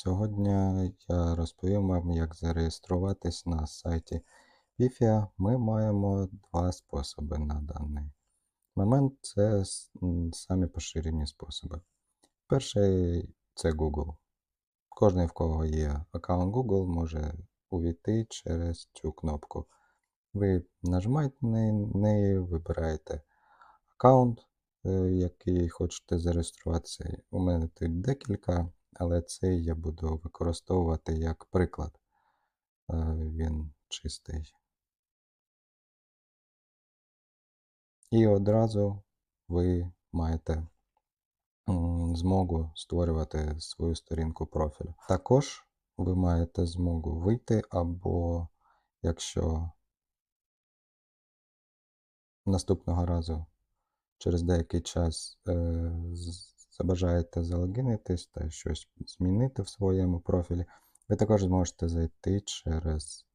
Сьогодні я розповім вам, як зареєструватись на сайті Pifia. Ми маємо два способи на даний момент. Це самі поширені способи. Перший це Google. Кожен, в кого є аккаунт Google, може увійти через цю кнопку. Ви нажимаєте на неї, вибираєте аккаунт, е, який хочете зареєструватися. У мене тут декілька, але цей я буду використовувати як приклад. Е, Він чистий. І одразу ви маєте змогу створювати свою сторінку профілю. Також ви маєте змогу вийти, або якщо наступного разу через деякий час е, забажаєте залогінитись та щось змінити в своєму профілі, ви також зможете зайти через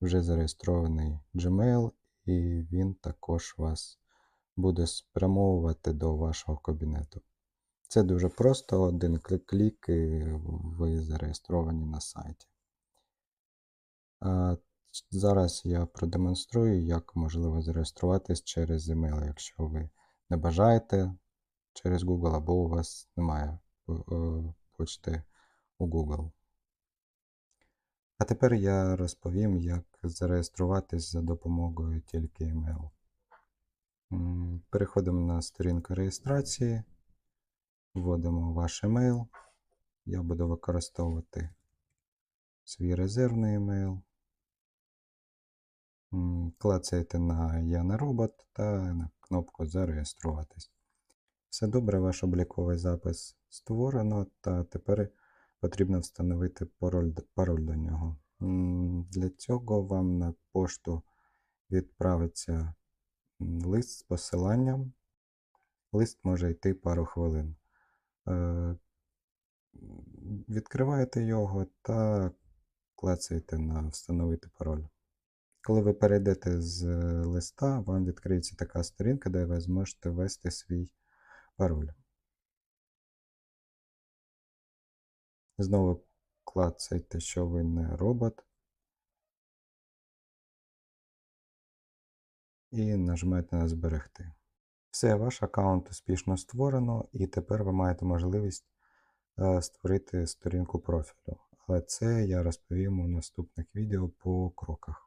вже зареєстрований Gmail, і він також вас буде спрямовувати до вашого кабінету. Це дуже просто, один клік і ви зареєстровані на сайті. А зараз я продемонструю, як можливо зареєструватись через email, якщо ви не бажаєте через Google або у вас немає е, е, почти у Google. А тепер я розповім, як зареєструватись за допомогою тільки email. Переходимо на сторінку реєстрації, вводимо ваш емейл. Я буду використовувати свій резервний емейл. Клацаєте на Я не робот та на кнопку Зареєструватись. Все добре, ваш обліковий запис створено, та тепер потрібно встановити пароль, пароль до нього. Для цього вам на пошту відправиться лист з посиланням. Лист може йти пару хвилин. Е, Відкриваєте його та клацаєте на Встановити пароль. Коли ви перейдете з листа, вам відкриється така сторінка, де ви зможете ввести свій пароль. Знову клацайте, що ви не робот. І нажмете на Зберегти. Все, ваш аккаунт успішно створено, і тепер ви маєте можливість е, створити сторінку профілю. Але це я розповім у наступних відео по кроках.